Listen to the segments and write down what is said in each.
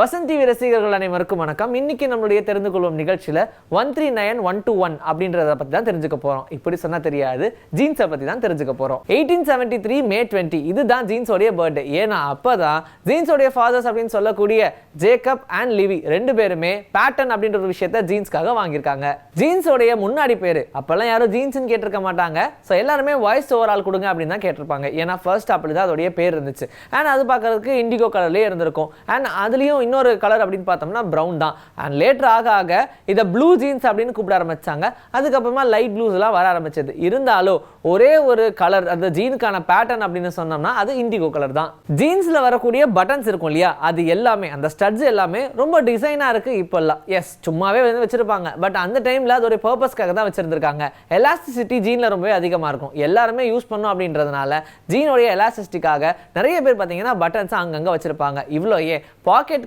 வசந்தி ரசிகர்கள் அனைவருக்கும் வணக்கம். இன்னைக்கு நம்மளுடைய தெரிந்து கொள்வோம் நிகழ்ச்சியில் one three nine one two one அப்படின்றத பற்றி தான் தெரிஞ்சுக்க போகிறோம் இப்படி சொன்னால் தெரியாது. ஜீன்ஸை பற்றி தான் தெரிஞ்சுக்க போகிறோம் eighteen seventy three May twenty இதுதான் ஜீன்ஸோடைய பர்த்டே ஏன்னா அப்போ தான் ஜீன்ஸோடைய ஃபாதர்ஸ் அப்படின்னு சொல்லக்கூடிய ஜேக்கப் அண்ட் லிவி ரெண்டு பேருமே பேட்டன் அப்படின்ற ஒரு விஷயத்த ஜீன்ஸ்க்காக வாங்கியிருக்காங்க. ஜீன்ஸோடைய முன்னாடி பேர். அப்போல்லாம் யாரும் ஜீன்ஸ்னு கேட்டிருக்க மாட்டாங்க. ஸோ எல்லாருமே வாய்ஸ் ஓவரால் கொடுங்க அப்படின்னு தான் கேட்டிருப்பாங்க. ஏன்னா ஃபர்ஸ்ட் அப்படி தான் அதோடைய பேர் இருந்துச்சு. அண்ட் அது பார்க்கறதுக்கு இண்டிகோ கலர்லேயே இருந்திருக்கும். அண்ட் அதுலேயும் இன்னொரு கலர் அப்படின்னு பார்த்தோம்னா ப்ரௌன் தான். அண்ட் லேட்டர் ஆக ஆக இதை ப்ளூ ஜீன்ஸ் அப்படின்னு கூப்பிட ஆரம்பிச்சாங்க. அதுக்கப்புறமா லைட் ப்ளூஸ்லாம் வர ஆரம்பிச்சது. இருந்தாலும் ஒரே ஒரு கலர் அந்த ஜீனுக்கான பேட்டர்ன் அப்படின்னு சொன்னோம்னா அது இண்டிகோ கலர் தான். ஜீன்ஸில் வரக்கூடிய பட்டன்ஸ் இருக்கும் இல்லையா? அது எல்லாமே அந்த ஸ்டட்ஸ் எல்லாமே ரொம்ப டிசைனாக இருக்குது இப்போல்லாம். எஸ் சும்மாவே வந்து வச்சிருப்பாங்க. பட் அந்த டைமில் அது ஒரு பர்பஸ்க்காக தான் வச்சுருந்துருக்காங்க. எலாஸ்டிசிட்டி ஜீனில் ரொம்பவே அதிகமாக இருக்கும். எல்லாருமே யூஸ் பண்ணும் அப்படின்றதுனால ஜீனோடைய எலாஸ்டிசிட்டிக்காக நிறைய பேர் பார்த்தீங்கன்னா பட்டன்ஸ் அங்கங்கே வச்சிருப்பாங்க. இவ்வளோ ஏன்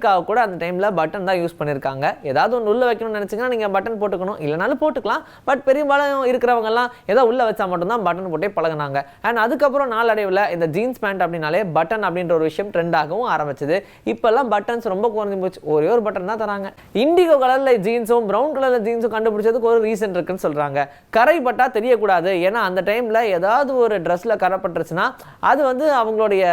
பாக்கெட்டுக்காக கூட அந்த டைமில் பட்டன் தான் யூஸ் பண்ணியிருக்காங்க ஏதாவது ஒன்று உள்ளே வைக்கணும்னு நினச்சிங்கன்னா நீங்கள் பட்டன் போட்டுக்கணும். இல்லைனாலும் போட்டுக்கலாம். பட் பெரும்பாலும் இருக்கிறவங்கலாம் ஏதோ உள்ளே வச்சா மட்டும்தான் பட்டன் போட்டே பழகுனாங்க. அண்ட் அதுக்கப்புறம் நாளடைவில் இந்த ஜீன்ஸ் பேண்ட் அப்படின்னாலே பட்டன் அப்படின்ற ஒரு விஷயம் ட்ரெண்டாகவும் ஆரம்பிச்சது. இப்போல்லாம் பட்டன்ஸ் ரொம்ப குறைஞ்சி போச்சு. ஒரே ஒரு பட்டன் தான் தராங்க. இண்டிகோ கலரில் ஜீன்ஸும் ப்ரௌன் கலரில் ஜீன்ஸும் கண்டுபிடிச்சதுக்கு ஒரு ரீசன் இருக்குன்னு சொல்கிறாங்க கரை பட்டா தெரியக்கூடாது. ஏன்னா அந்த டைமில் ஏதாவது ஒரு ட்ரெஸ்ஸில் கரைப்பட்டுருச்சுன்னா அது வந்து அவங்களுடைய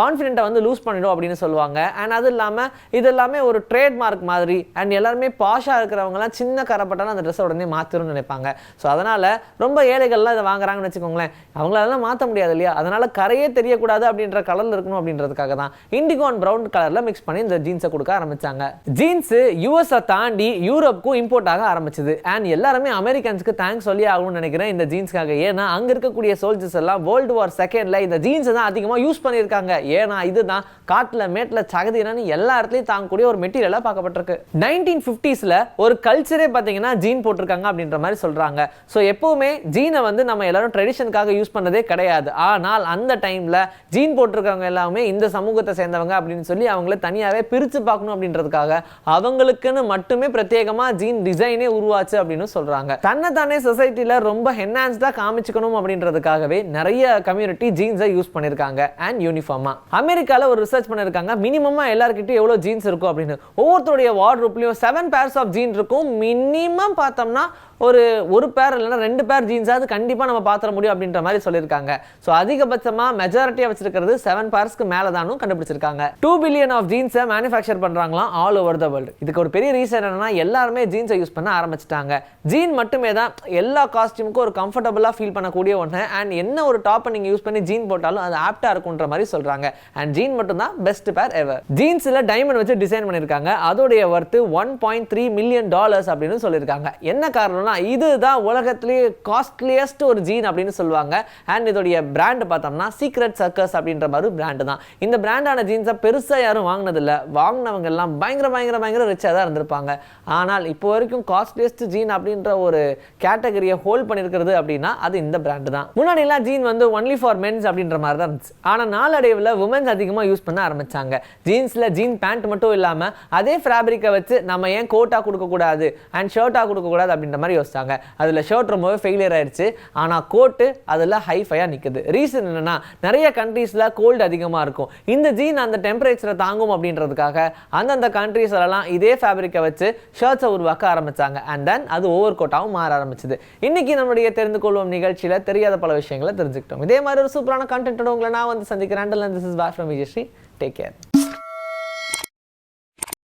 கான்ஃபிடென்ட்டை வந்து லூஸ் பண்ணிடும் அப்படின்னு சொல்லுவாங்க. அண்ட் அது இல்லாமல் இது எல்லாமே ஒரு ட்ரேட்மார்க் மாதிரி. அண்ட் எல்லாருமே பாஷாக இருக்கிறவங்கலாம் சின்ன கரப்பட்டாலும் அந்த ட்ரெஸ்ஸை உடனே மாற்றிடும்னு நினைப்பாங்க. ஸோ அதனால் ரொம்ப ஏழைகள்லாம் இதை வாங்குறாங்கன்னு வச்சுக்கோங்களேன். அவங்களால மாற்ற முடியாது இல்லையா? அதனால் கரையே தெரியக்கூடாது அப்படின்ற கலரில் இருக்கணும் அப்படின்றதுக்காக தான் இண்டிகோ அண்ட் ப்ரௌன் கலரில் மிக்ஸ் பண்ணி இந்த ஜீன்ஸை கொடுக்க ஆரம்பிச்சாங்க. ஜீன்ஸு யூஎஸை தாண்டி யூரோப்புக்கும் இம்போர்ட் ஆக ஆரம்பிச்சது. அண்ட் எல்லாருமே அமெரிக்கன்ஸ்க்கு தேங்க்ஸ் சொல்லி ஆகணும்னு நினைக்கிறேன் இந்த ஜீன்ஸ்க்காக ஏன்னா அங்கே இருக்கக்கூடிய சோல்ஜர்ஸ் எல்லாம் வேர்ல்டு வார் செகண்டில் இந்த ஜீன்ஸை தான் அதிகமாக யூஸ் பண்ணியிருக்காங்க. ஏன்னா இதுதான் காட்டில் மேட்டில் சகதினு எல்லா இடத்துலையும் தாங்கக்கூடிய ஒரு மெட்டீரியலாக பார்க்கப்பட்டிருக்கு. நைன்டீன் ஃபிஃப்டிஸில் ஒரு கல்ச்சரே பார்த்தீங்கன்னா ஜீன் போட்டிருக்காங்க அப்படின்ற மாதிரி சொல்கிறாங்க ஸோ எப்போவுமே ஜீனை வந்து நம்ம எல்லாரும் ட்ரெடிஷனுக்காக யூஸ் பண்ணதே கிடையாது. ஆனால் அந்த டைமில் ஜீன் போட்டிருக்கவங்க எல்லாமே இந்த சமூகத்தை சேர்ந்தவங்க அப்படின்னு சொல்லி அவங்கள தனியாகவே பிரித்து பார்க்கணும் அப்படின்றதுக்காக அவங்களுக்குன்னு மட்டுமே பிரத்யேகமாக ஜீன் டிசைனே உருவாச்சு அப்படின்னு சொல்கிறாங்க தன்னை தானே சொசைட்டியில் ரொம்ப ஹென்ஹான்ஸ்டாக காமிச்சுக்கணும் அப்படின்றதுக்காகவே நிறைய கம்யூனிட்டி ஜீன்ஸை யூஸ் பண்ணியிருக்காங்க அண்ட் யூனிஃபார்மாக அமெரிக்காவில் ஒரு ரிசர்ச் பண்ணியிருக்காங்க மினிமமாக எல்லாருக்கிட்டையும் எவ்வளோ ஜீன்ஸ் இருக்கும் அப்படின்னு. ஒவ்வொருத்தருடைய வார்ட்ரூப்லையும் செவன் பேர்ஸ் ஆஃப் ஜீன் இருக்கும். மினிமம் பார்த்தோம்னா ஒரு ஒரு பேர் இல்லைன்னா ரெண்டு பேர் ஜீன்ஸாவது கண்டிப்பாக நம்ம பார்த்துட முடியும் அப்படின்ற மாதிரி சொல்லியிருக்காங்க. ஸோ அதிகபட்சமாக மெஜாரிட்டியாக வச்சிருக்கிறது செவன் பேர்ஸ்க்கு மேலே தானும் கண்டுபிடிச்சிருக்காங்க. டூ பில்லியன் ஆஃப் ஜீன்ஸை மேனுஃபேக்சர் பண்ணுறாங்களாம் ஆல் ஓவர் த வேர்ல்டு இதுக்கு ஒரு பெரிய ரீசன் என்னன்னா எல்லாருமே ஜீன்ஸை யூஸ் பண்ண ஆரம்பிச்சிட்டாங்க. ஜீன் மட்டுமே தான் எல்லா காஸ்டியூமுக்கும் ஒரு கம்ஃபர்டபுளாக ஃபீல் பண்ணக்கூடிய ஒன்று அண்ட் என்ன ஒரு டாப்பை நீங்கள் யூஸ் பண்ணி ஜீன் போட்டாலும் அது ஆப்டாக இருக்குன்ற மாதிரி சொல்கிறாங்க அண்ட் ஜீன் மட்டும் தான் பெஸ்ட் பேர் எவர் ஜீன்ஸில் டைமண்ட் வச்சு டிசைன் பண்ணியிருக்காங்க. அதோடைய worth one point three million dollars அப்படின்னு சொல்லியிருக்காங்க. என்ன காரணம் காரணம்னா இதுதான் உலகத்திலேயே காஸ்ட்லியஸ்ட் ஒரு ஜீன் அப்படின்னு சொல்லுவாங்க. அண்ட் இதோடைய பிராண்ட் பார்த்தோம்னா சீக்ரெட் சர்க்கஸ் அப்படின்ற மாதிரி பிராண்டு தான். இந்த பிராண்டான ஜீன்ஸை பெருசாக யாரும் வாங்கினதில்ல. வாங்கினவங்க எல்லாம் பயங்கர பயங்கர பயங்கர ரிச்சாக தான் இருந்திருப்பாங்க. ஆனால் இப்போ வரைக்கும் காஸ்ட்லியஸ்ட் ஜீன் அப்படின்ற ஒரு கேட்டகரியை ஹோல்ட் பண்ணியிருக்கிறது அப்படின்னா அது இந்த பிராண்டு தான். முன்னாடிலாம் ஜீன் வந்து ஒன்லி ஃபார் மென்ஸ் அப்படின்ற மாதிரி தான் இருந்துச்சு. ஆனால் நாளடைவில் உமன்ஸ் அதிகமாக யூஸ் பண்ண ஆரம்பிச்சாங்க. ஜீன்ஸில் ஜீன் பேண்ட் மட்டும் இல்லாமல் அதே ஃபேப்ரிக்கை வச்சு நம்ம ஏன் கோட்டாக கொடுக்கக்கூடாது? அண்ட் ஷர்ட்டாக கொடுக்கக்கூடாது அப்படின்ற மாதிரி யோசிச்சாங்க. அதில் ஷர்ட் ரொம்பவே ஃபெயிலியர் ஆயிடுச்சு. ஆனால் கோட்டு அதில் ஹைஃபையாக நிற்குது ரீசன் என்னன்னா நிறைய கண்ட்ரீஸில் கோல்டு அதிகமாக இருக்கும். இந்த ஜீன் அந்த டெம்பரேச்சரை தாங்கும் அப்படின்றதுக்காக அந்தந்த கண்ட்ரீஸ்லாம் இதே ஃபேப்ரிக்கை வச்சு ஷர்ட்ஸை உருவாக்க ஆரம்பிச்சாங்க. அண்ட் தென் அது ஓவர் கோட்டாகவும் மாற ஆரம்பிச்சது. இன்னைக்கு நம்முடைய தெரிந்து கொள்வோம் நிகழ்ச்சியில் தெரியாத பல விஷயங்களை தெரிஞ்சுக்கிட்டோம். இதே மாதிரி ஒரு சூப்பரான கண்டென்ட்டோட உங்களை நான் வந்து சந்திக்கிறேன். This is boy from Vijayashree take care